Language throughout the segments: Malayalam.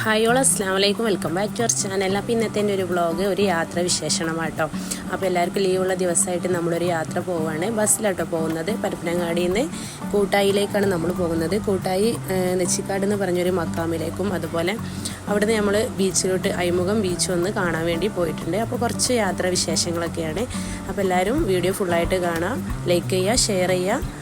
ഹായ് ഓൾ അസ്ലാം വലൈക്കും welcome back to our channel അപ്പോൾ ഇന്നത്തെ എന്റെ ഒരു വ്ളോഗ് ഒരു യാത്ര വിശേഷണമാട്ടോ. അപ്പോൾ എല്ലാവർക്കും ലീവുള്ള ദിവസമായിട്ട് നമ്മളൊരു യാത്ര പോവുകയാണ് ബസ്സിലാട്ടോ പോകുന്നത്. പരപ്പനങ്ങാടിയിൽ നിന്ന് കൂട്ടായിലേക്കാണ് നമ്മൾ പോകുന്നത്. കൂട്ടായി നെച്ചിക്കാട് എന്ന് പറഞ്ഞൊരു മക്കാമിലേക്കും അതുപോലെ അവിടുന്ന് നമ്മൾ ബീച്ചിലോട്ട് അഴിമുഖം ബീച്ച് ഒന്ന് കാണാൻ വേണ്ടി പോയിട്ടുണ്ട്. അപ്പോൾ കുറച്ച് യാത്രാ വിശേഷങ്ങളൊക്കെയാണ് അപ്പോൾ എല്ലാവരും വീഡിയോ ഫുള്ളായിട്ട് കാണാം ലൈക്ക് ചെയ്യുക ഷെയർ ചെയ്യുക.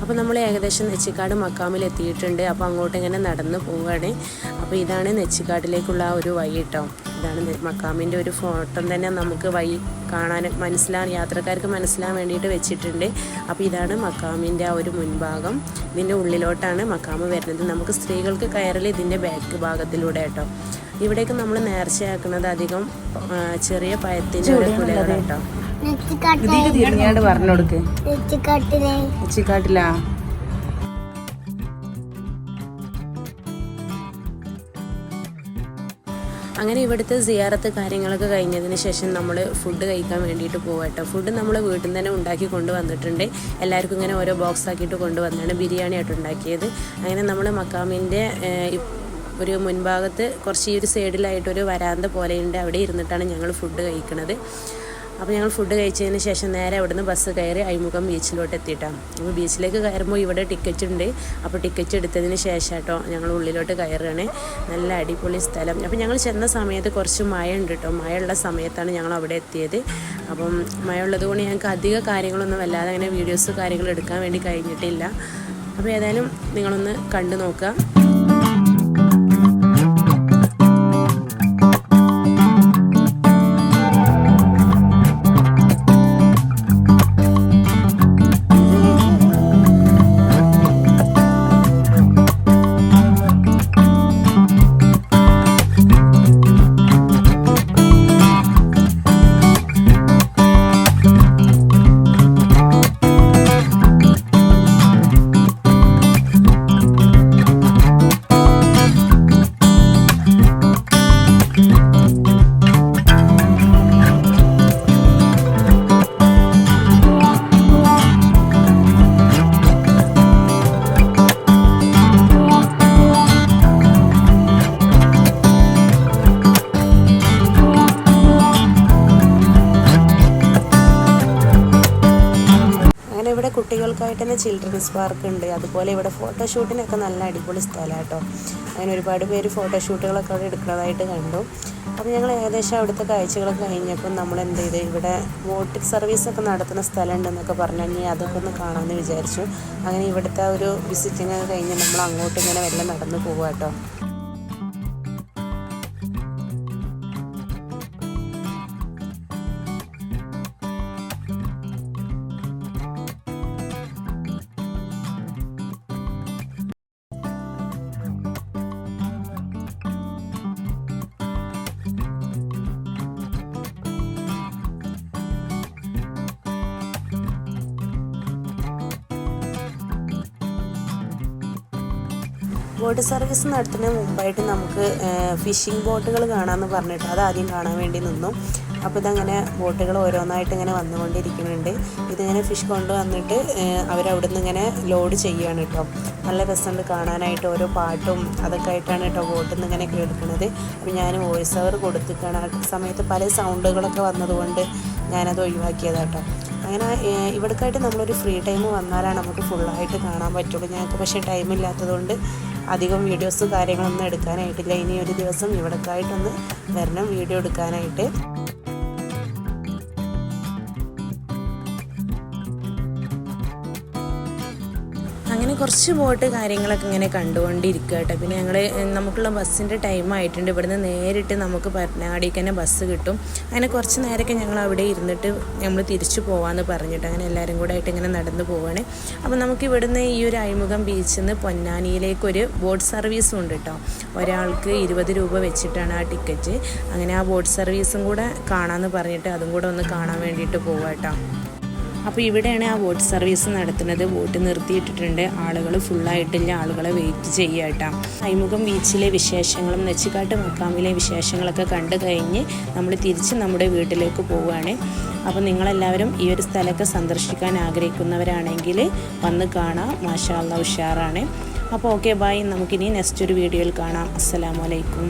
അപ്പോൾ നമ്മൾ ഏകദേശം നെച്ചിക്കാട് മക്കാമിൽ എത്തിയിട്ടുണ്ട്. അപ്പോൾ അങ്ങോട്ട് ഇങ്ങനെ നടന്ന് പോവുകയാണ്. അപ്പോൾ ഇതാണ് നെച്ചിക്കാട്ടിലേക്കുള്ള ആ ഒരു വഴി കേട്ടോ ഇതാണ് മക്കാമിന്റെ ഒരു ഫോട്ടോ തന്നെ നമുക്ക് വഴി കാണാൻ മനസ്സിലാൻ യാത്രക്കാർക്ക് മനസ്സിലാൻ വേണ്ടിയിട്ട് വെച്ചിട്ടുണ്ട്. അപ്പോൾ ഇതാണ് മക്കാമിന്റെ ആ ഒരു മുൻഭാഗം. ഇതിന്റെ ഉള്ളിലോട്ടാണ് മക്കാമ് വരുന്നത്. നമുക്ക് സ്ത്രീകൾക്ക് കയറൽ ഇതിന്റെ ബാക്ക് ഭാഗത്തിലൂടെ കേട്ടോ ഇവിടേക്ക് നമ്മൾ നേർച്ചയാക്കുന്നത് അധികം ചെറിയ പയത്തിന്റെ ഒരു കുലകൾ കേട്ടോ തിരിഞ്ഞാണ്ട് പറഞ്ഞു കൊടുക്ക് ഉച്ചിക്കാട്ടിലാ അങ്ങനെ ഇവിടുത്തെ സിയാറത്ത് കാര്യങ്ങളൊക്കെ കഴിഞ്ഞതിന് ശേഷം നമ്മൾ ഫുഡ് കഴിക്കാൻ വേണ്ടിയിട്ട് പോകട്ടോ ഫുഡ് നമ്മൾ വീട്ടിൽ നിന്ന് തന്നെ ഉണ്ടാക്കി കൊണ്ടുവന്നിട്ടുണ്ട് എല്ലാവർക്കും ഇങ്ങനെ ഓരോ ബോക്സ് ആക്കിയിട്ട് കൊണ്ടുവന്നാണ് ബിരിയാണി ആയിട്ട് ഉണ്ടാക്കിയത്. അങ്ങനെ നമ്മൾ മക്കാമിന്റെ ഒരു മുൻഭാഗത്ത് കുറച്ച് ഈ ഒരു സൈഡിലായിട്ടൊരു വരാന്ത പോലെയുണ്ട്. അവിടെ ഇരുന്നിട്ടാണ് ഞങ്ങൾ ഫുഡ് കഴിക്കുന്നത് അപ്പോൾ ഞങ്ങൾ ഫുഡ് കഴിച്ചതിന് ശേഷം നേരെ അവിടുന്ന് ബസ് കയറി അഴിമുഖം ബീച്ചിലോട്ട് എത്തിയിട്ടാണ് അപ്പോൾ ബീച്ചിലേക്ക് കയറുമ്പോൾ ഇവിടെ ടിക്കറ്റ് ഉണ്ട്. അപ്പോൾ ടിക്കറ്റ് എടുത്തതിന് ശേഷം കേട്ടോ ഞങ്ങൾ ഉള്ളിലോട്ട് കയറുകയാണ്. നല്ല അടിപൊളി സ്ഥലം. അപ്പോൾ ഞങ്ങൾ ചെന്ന സമയത്ത് കുറച്ച് മഴ ഉണ്ട് കേട്ടോ മഴ ഉള്ള സമയത്താണ് ഞങ്ങൾ അവിടെ എത്തിയത്. അപ്പം മഴ ഉള്ളത് കൊണ്ട് ഞങ്ങൾക്ക് അധിക കാര്യങ്ങളൊന്നും വല്ലാതെ അങ്ങനെ വീഡിയോസ് കാര്യങ്ങൾ എടുക്കാൻ വേണ്ടി കഴിഞ്ഞിട്ടില്ല. അപ്പോൾ ഏതായാലും നിങ്ങളൊന്ന് കണ്ടു നോക്കുക. കുട്ടികൾക്കായിട്ട് തന്നെ ചിൽഡ്രൻസ് പാർക്ക് ഉണ്ട്. അതുപോലെ ഇവിടെ ഫോട്ടോഷൂട്ടിനൊക്കെ നല്ല അടിപൊളി സ്ഥലമാണ് കേട്ടോ അങ്ങനെ ഒരുപാട് പേര് ഫോട്ടോഷൂട്ടുകളൊക്കെ അവിടെ എടുക്കുന്നതായിട്ട് കണ്ടു. അപ്പോൾ ഞങ്ങൾ ഏകദേശം അവിടുത്തെ കാഴ്ചകളൊക്കെ കഴിഞ്ഞപ്പോൾ നമ്മൾ എന്ത് ചെയ്ത്? ഇവിടെ വോട്ടിംഗ് സർവീസൊക്കെ നടത്തുന്ന സ്ഥലം ഉണ്ടെന്നൊക്കെ പറഞ്ഞു. ഇനി അതൊക്കെ ഒന്ന് കാണാമെന്ന് വിചാരിച്ചു. അങ്ങനെ ഇവിടുത്തെ ഒരു വിസിറ്റിംഗ് കഴിഞ്ഞ് നമ്മൾ അങ്ങോട്ട് ഇങ്ങനെ വെള്ളം നടന്നു പോവുക കേട്ടോ ബോട്ട് സർവീസ് നടത്തുന്നതിന് മുമ്പായിട്ട് നമുക്ക് ഫിഷിംഗ് ബോട്ടുകൾ കാണാമെന്ന് പറഞ്ഞിട്ട് അത് ആദ്യം കാണാൻ വേണ്ടി നിന്നു. അപ്പോൾ ഇതങ്ങനെ ബോട്ടുകൾ ഓരോന്നായിട്ട് ഇങ്ങനെ വന്നുകൊണ്ടിരിക്കുന്നുണ്ട്. ഇതിങ്ങനെ ഫിഷ് കൊണ്ടുവന്നിട്ട് അവരവിടെ നിന്ന് ഇങ്ങനെ ലോഡ് ചെയ്യുകയാണ് കേട്ടോ. നല്ല രസമുണ്ട് കാണാനായിട്ട് ഓരോ പാട്ടും അതൊക്കെ ആയിട്ടാണ് കേട്ടോ ബോട്ടിൽ നിന്ന് ഇങ്ങനെ കേൾക്കുന്നത്. അപ്പോൾ ഞാൻ വോയിസ് ഓവർ കൊടുത്തിട്ടാണ്. ആ സമയത്ത് പല സൗണ്ടുകളൊക്കെ വന്നതുകൊണ്ട് ഞാനത് ഒഴിവാക്കിയതാട്ടോ അങ്ങനെ ഇവിടേക്കായിട്ട് നമ്മളൊരു ഫ്രീ ടൈം വന്നാലാണ് നമുക്ക് ഫുള്ളായിട്ട് കാണാൻ പറ്റുള്ളൂ. ഞങ്ങൾക്ക് പക്ഷേ ടൈം ഇല്ലാത്തതുകൊണ്ട് അധികം വീഡിയോസ് കാര്യങ്ങളൊന്നും എടുക്കാനായിട്ടില്ല. ഇനി ഒരു ദിവസം ഇവിടേക്കായിട്ടൊന്ന് വരണം വീഡിയോ എടുക്കാനായിട്ട്. അങ്ങനെ കുറച്ച് ബോട്ട് കാര്യങ്ങളൊക്കെ ഇങ്ങനെ കണ്ടുകൊണ്ടിരിക്കുക കേട്ടോ. പിന്നെ ഞങ്ങൾ നമുക്കുള്ള ബസ്സിന്റെ ടൈം ആയിട്ടുണ്ട്. ഇവിടുന്ന് നേരിട്ട് നമുക്ക് പരനാടിക്ക് തന്നെ ബസ് കിട്ടും. അങ്ങനെ കുറച്ച് നേരമൊക്കെ ഞങ്ങൾ അവിടെ ഇരുന്നിട്ട് നമ്മൾ തിരിച്ചു പോകാമെന്ന് പറഞ്ഞിട്ട് അങ്ങനെ എല്ലാവരും കൂടെ ആയിട്ട് ഇങ്ങനെ നടന്നു പോവാണ്. അപ്പോൾ നമുക്ക് ഇവിടുന്ന് ഈ ഒരു അഴിമുഖം ബീച്ചിൽ നിന്ന് പൊന്നാനിയിലേക്കൊരു ബോട്ട് സർവീസും ഉണ്ട് കേട്ടോ. ഒരാൾക്ക് ഇരുപത് രൂപ വെച്ചിട്ടാണ് ആ ടിക്കറ്റ് അങ്ങനെ ആ ബോട്ട് സർവീസും കൂടെ കാണാമെന്ന് പറഞ്ഞിട്ട് അതും കൂടെ ഒന്ന് കാണാൻ വേണ്ടിയിട്ട് പോവാം കേട്ടോ. അപ്പോൾ ഇവിടെയാണ് ആ വോട്ട് സർവീസ് നടത്തുന്നത്. വോട്ട് നിർത്തിയിട്ടിട്ടുണ്ട്. ആളുകൾ ഫുള്ളായിട്ടില്ല ആളുകളെ വെയിറ്റ് ചെയ്യുക കേട്ടോ അയിമുഖം ബീച്ചിലെ വിശേഷങ്ങളും നെച്ചിക്കാട്ട് മക്കാമിലെ വിശേഷങ്ങളൊക്കെ കണ്ടു കഴിഞ്ഞ് നമ്മൾ തിരിച്ച് നമ്മുടെ വീട്ടിലേക്ക് പോവുകയാണ് അപ്പോൾ നിങ്ങളെല്ലാവരും ഈ ഒരു സ്ഥലമൊക്കെ സന്ദർശിക്കാൻ ആഗ്രഹിക്കുന്നവരാണെങ്കിൽ വന്ന് കാണാം. മാഷാ അല്ലാ ഉഷാറാണ്. അപ്പോൾ ഓക്കെ ബൈ നമുക്കിനി നെക്സ്റ്റ് ഒരു വീഡിയോയിൽ കാണാം. അസ്സലാമു അലൈക്കും.